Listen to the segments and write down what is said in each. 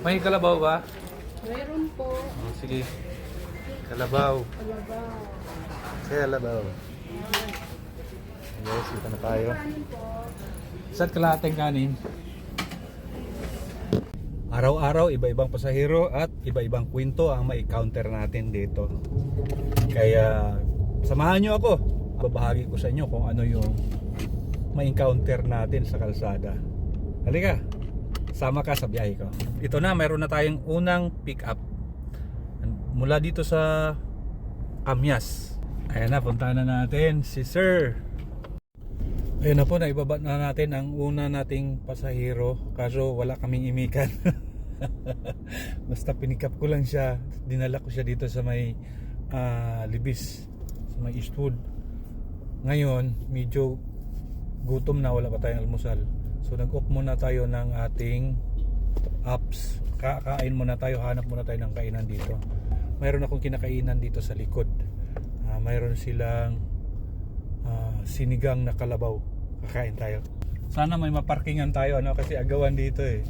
May kalabaw ba? Meron po. Oh, sige. Kalabaw. Kalabaw. Kalabaw. Yes, dito na tayo. Isa't kalahating kanin. Araw-araw, iba-ibang pasahero at iba-ibang kwento ang mai-counter natin dito. Kaya, samahan nyo ako. Babahagi ko sa inyo kung ano yung ma-encounter natin sa kalsada. Halika, sama ka sa biyahe ko. Ito na, mayroon na tayong unang pick up. Mula dito sa Amyas. Ayan na, punta na natin si Sir. Ayun na po, naibaba na natin ang una nating pasahero kaso wala kaming imikan. Basta pinikap ko lang siya, dinala ko siya dito sa may ah, Libis, sa may Eastwood. Ngayon, medyo gutom na, wala pa tayong almusal. So nag-off muna tayo ng ating apps. Kakain muna tayo, hanap muna tayo ng kainan dito. Mayroon akong kinakainan dito sa likod. Ah, mayroon silang ah, sinigang na kalabaw. Kakain tayo. Sana may maparkingan tayo ano kasi agawan dito eh.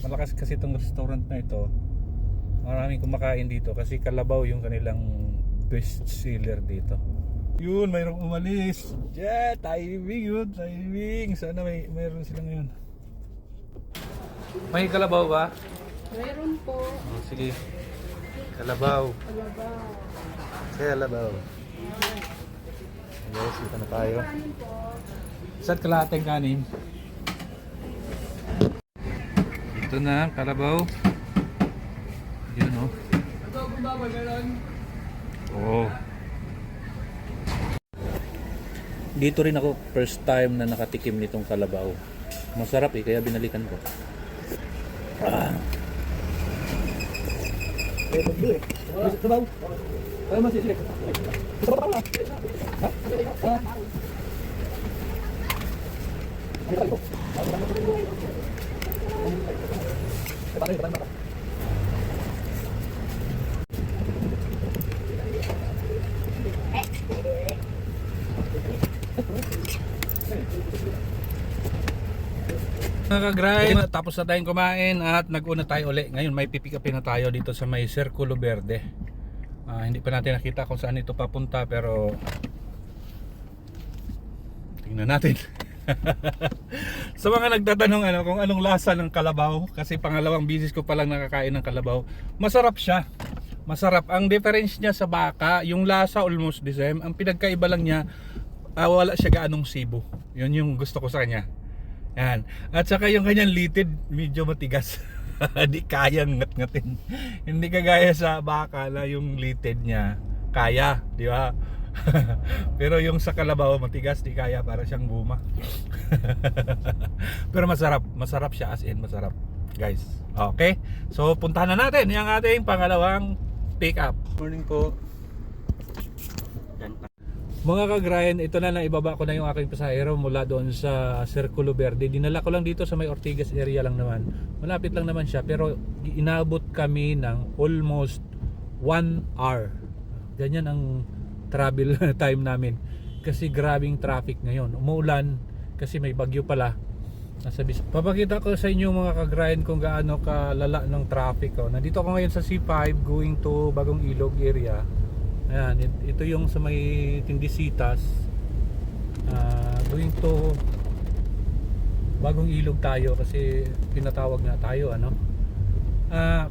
Malakas kasi itong restaurant na ito. Maraming kumakain dito kasi kalabaw yung kanilang best seller dito. Yun, mayroong umalis. Yeah, timing yun, timing. Sana may mayroon sila ngayon. May kalabaw ba? Meron po. Oh, sige. Kalabaw. Kalabaw. Kalabaw. Yes, dito na tayo. Isa't kalahating kanin. Ito na, kalabaw. Yun oh. Oo. Dito rin ako first time na nakatikim nitong kalabaw. Masarap eh, kaya binalikan ko. Ah. Mga ka-grind, tapos na tayong kumain at nag-una tayo uli. Ngayon may pipick upin na tayo dito sa may Circulo Verde. Ah, hindi pa natin nakita kung saan ito papunta pero tingnan natin. sa mga nagtatanong ano kung anong lasa ng kalabaw kasi pangalawang bisis ko pa lang nakakain ng kalabaw. Masarap siya. Masarap. Ang difference niya sa baka, yung lasa almost the same. Ang pinagkaiba lang niya ah, wala siya gaanong sibo. Yun yung gusto ko sa kanya. Yan. At saka yung kanyang litid, medyo matigas. Di kayang ngat-ngatin. Hindi kagaya sa baka na yung litid niya kaya, di ba? Pero yung sa kalabaw matigas, di kaya para siyang guma. Pero masarap, masarap siya as in masarap, guys. Okay? So puntahan na natin yung ating pangalawang pick up. Morning po. Mga ka-grind, ito na na ibaba ko na yung aking pasahero mula doon sa Circulo Verde. Dinala ko lang dito sa may Ortigas area lang naman. Malapit lang naman siya pero inabot kami ng almost 1 hour. Ganyan ang travel time namin. Kasi grabing traffic ngayon. Umuulan kasi may bagyo pala. Nasa. Papakita ko sa inyo mga ka-grind kung gaano kalala ng traffic. Oh. Nandito ako ngayon sa C5 going to Bagong Ilog area. Ayan, it- ito yung sa may Tindisitas. Ah, going to Bagong Ilog tayo kasi pinatawag na tayo ano. Ah,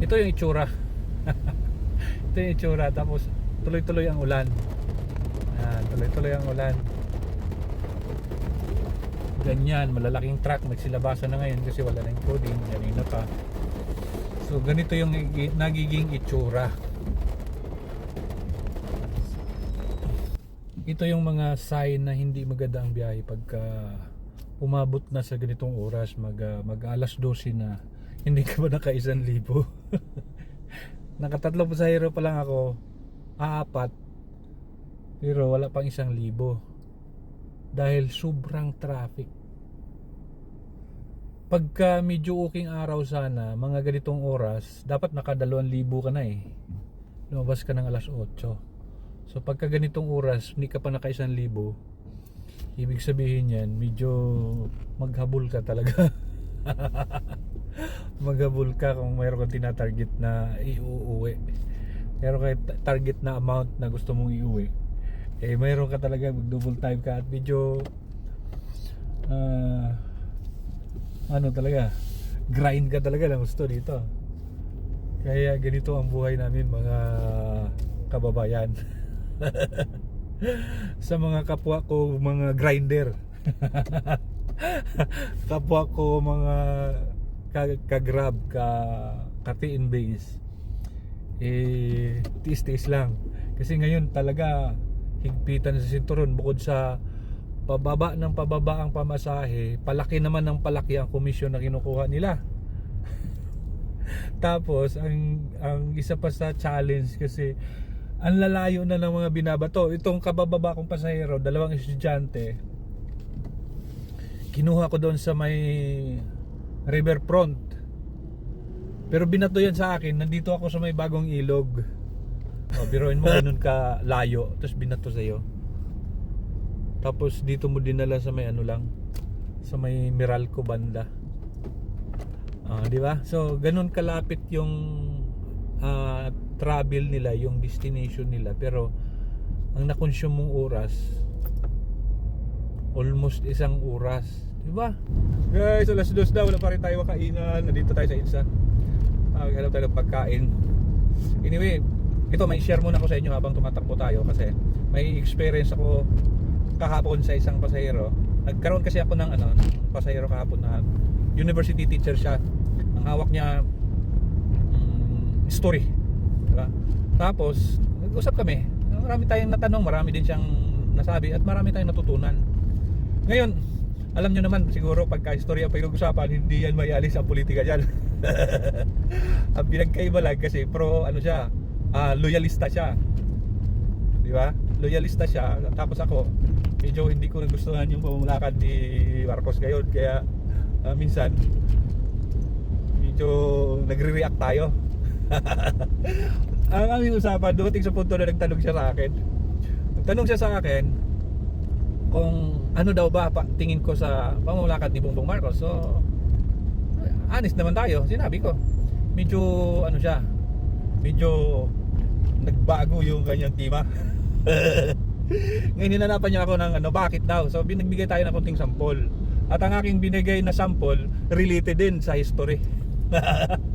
ito yung itsura. ito yung itsura tapos tuloy-tuloy ang ulan. Ayan, tuloy-tuloy ang ulan. Ganyan, malalaking truck magsilabasan na ngayon kasi wala na yung coding, kanina pa. So ganito yung nagiging itsura. Ito yung mga sign na hindi maganda ang biyahe pagka umabot na sa ganitong oras mag, ah, mag alas 12 na hindi ka ba naka isang libo? Nakatatlo pasahero pa lang ako aapat pero wala pang isang libo. Dahil sobrang traffic. Pagka medyo okay araw sana mga ganitong oras dapat naka 2,000 ka na eh. Lumabas ka ng alas 8 So pagka ganitong oras, hindi ka pa naka isang libo, ibig sabihin yan, medyo maghabol ka talaga. maghabol ka kung mayroon kang tinatarget na iuuwi. Meron kang ta- target na amount na gusto mong iuwi. Eh, mayroon ka talaga mag-double time ka at medyo ah, ano talaga, grind ka talaga ng gusto dito. Kaya ganito ang buhay namin mga kababayan. Sa mga kapwa ko mga grinder. kapwa ko mga ka- ka-grab, ka ka-TN base. Eh, tiis-tiis lang. Kasi ngayon talaga higpitan sa sinturon bukod sa pababa ng pababa ang pamasahe, palaki naman ng palaki ang komisyon na kinukuha nila. Tapos ang ang isa pa sa challenge kasi ang lalayo na ng mga binabato. Itong kabababa kong pasahero, dalawang estudyante. Kinuha ko doon sa may riverfront. Pero binato yan sa akin, nandito ako sa may bagong ilog. O, biruin mo ganun ka layo, tapos binato sa'yo. Tapos dito mo dinala sa may ano lang, sa may Meralco banda. Ah, di ba? So, ganun kalapit yung ah, travel nila, yung destination nila. Pero, ang na-consume mong oras, almost isang oras. Di ba? Guys, alas dos na. Wala pa rin tayo makainan. Nandito tayo sa INSA. Maghanap tayo ng pagkain. Anyway, ito may share muna ko sa inyo habang tumatakbo tayo kasi may experience ako kahapon sa isang pasahero. Nagkaroon kasi ako ng ano, pasahero kahapon na university teacher siya. Ang hawak niya mm, story. Tapos, nag-usap kami. Marami tayong natanong, marami din siyang nasabi at marami tayong natutunan. Ngayon, alam nyo naman siguro pagka istorya pa usapan hindi yan may alis ang politika dyan. ang pinagkaiba lang kasi pro ano siya, ah, loyalista siya. Di ba? Loyalista siya. Tapos ako, medyo hindi ko nagustuhan yung pamamulakad ni Marcos ngayon. Kaya ah, minsan, medyo nagre-react tayo. ang aming usapan, dumating sa punto na nagtanong siya sa akin. Nagtanong siya sa akin kung ano daw ba pa, tingin ko sa pamamulakad ni Bongbong Marcos. So, honest naman tayo. Sinabi ko, medyo ano siya, medyo nagbago yung kanyang tima. Ngayon hinanapan niya ako ng ano, bakit daw? So binagbigay tayo ng konting sample. At ang aking binigay na sample related din sa history.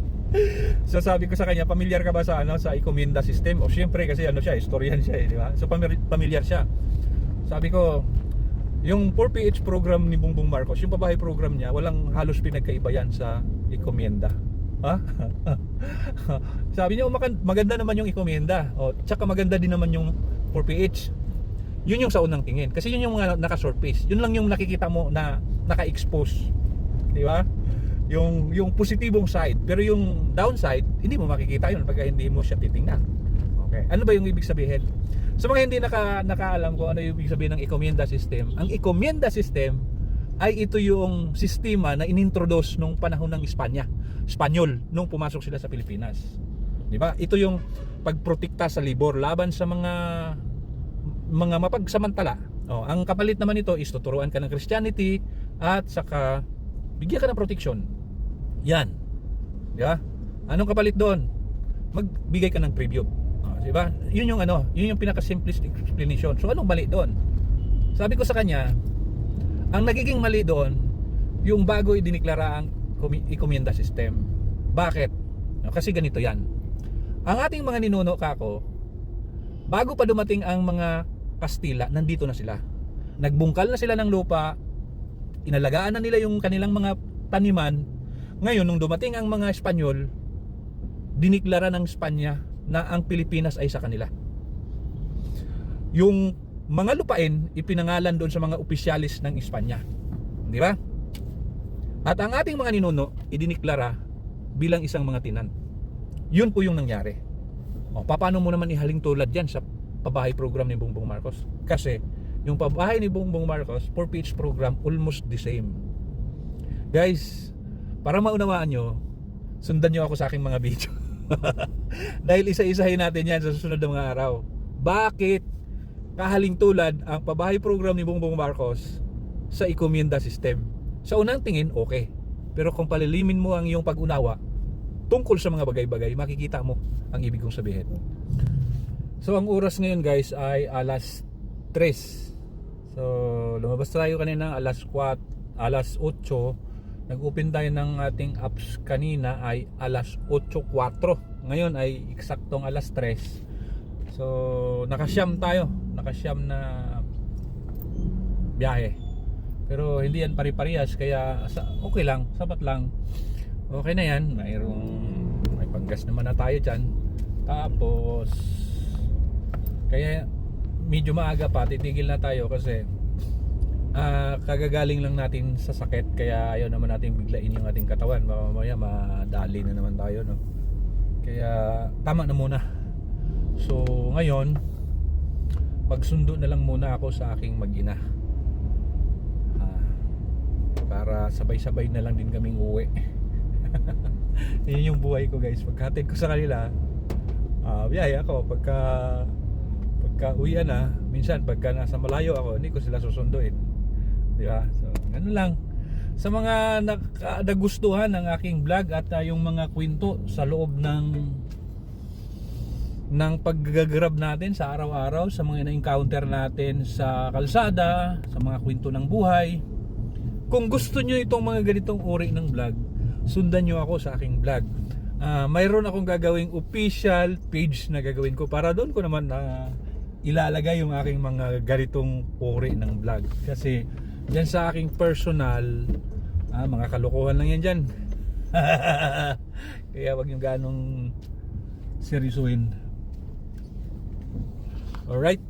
so sabi ko sa kanya, familiar ka ba sa ano sa Ecominda system? O syempre kasi ano siya, historian siya eh, di ba? So familiar siya. Sabi ko, yung 4PH program ni Bongbong Marcos, yung pabahay program niya, walang halos pinagkaiba yan sa Ecomienda. Ha? Sabi niya, "Oh, maganda naman yung Ecomienda. O, tsaka maganda din naman yung 4PH. Yun yung sa unang tingin. Kasi yun yung mga naka-surface. Yun lang yung nakikita mo na naka-expose. Di ba? Yung, yung positibong side. Pero yung downside, hindi mo makikita yun pagka hindi mo siya titingnan. Okay. Ano ba yung ibig sabihin? Sa mga hindi naka, nakaalam kung ano yung ibig sabihin ng encomienda system, ang encomienda system ay ito yung sistema na inintroduce nung panahon ng Espanya, Espanyol, nung pumasok sila sa Pilipinas. Di ba? Ito yung pagprotekta sa libor laban sa mga mga mapagsamantala. Oh, ang kapalit naman nito is tuturuan ka ng Christianity at saka bigyan ka ng protection. Yan. Di ba? Anong kapalit doon? Magbigay ka ng preview. Oh, di ba? Yun yung ano, yun yung pinaka-simplest explanation. So anong mali doon? Sabi ko sa kanya, ang nagiging mali doon, yung bago idiniklara ang ikomienda system. Bakit? Kasi ganito yan. Ang ating mga ninuno kako, bago pa dumating ang mga Kastila, nandito na sila. Nagbungkal na sila ng lupa, inalagaan na nila yung kanilang mga taniman. Ngayon, nung dumating ang mga Espanyol, diniklara ng Espanya na ang Pilipinas ay sa kanila. Yung mga lupain, ipinangalan doon sa mga opisyalis ng Espanya. Di ba? At ang ating mga ninuno, idiniklara bilang isang mga tinan. Yun po yung nangyari. O, paano mo naman ihaling tulad yan sa pabahay program ni Bongbong Marcos? Kasi, yung pabahay ni Bongbong Marcos, 4PH program, almost the same. Guys, para maunawaan nyo, sundan nyo ako sa aking mga video. Dahil isa-isahin natin yan sa susunod na mga araw. Bakit kahaling tulad ang pabahay program ni Bongbong Marcos sa Ecomienda system? Sa unang tingin, okay. Pero kung palilimin mo ang iyong pag-unawa tungkol sa mga bagay-bagay, makikita mo ang ibig kong sabihin. So ang oras ngayon guys ay alas 3. So lumabas tayo kanina alas 4, alas 8. Nag-open tayo ng ating apps kanina ay alas 8.04. Ngayon ay eksaktong alas 3. So nakasyam tayo, nakasyam na biyahe. Pero hindi yan pari-parehas kaya okay lang, sapat lang. Okay na yan, mayroong may panggas naman na tayo diyan. Tapos kaya medyo maaga pa titigil na tayo kasi ah, kagagaling lang natin sa sakit kaya ayaw naman natin biglain yung ating katawan. Baka mamaya madali na naman tayo no? Kaya tama na muna. So ngayon magsundo na lang muna ako sa aking mag-ina. Ah, para sabay-sabay na lang din kaming uwi. Yun yung buhay ko guys. Pagkatid ko sa kanila ah biyahe ako. Pagka pagka uwian na minsan pagka nasa malayo ako hindi ko sila susunduin di ba? So ganun lang. Sa mga nagustuhan ng aking vlog at ah, yung mga kwento sa loob ng ng paggagrab natin sa araw-araw sa mga na-encounter natin sa kalsada sa mga kwento ng buhay kung gusto nyo itong mga ganitong uri ng vlog sundan nyo ako sa aking vlog. Ah, mayroon akong gagawing official page na gagawin ko para doon ko naman na ilalagay yung aking mga ganitong uri ng vlog. Kasi dyan sa aking personal ah, mga kalokohan lang yan dyan. Kaya wag yung ganong seryosuhin alright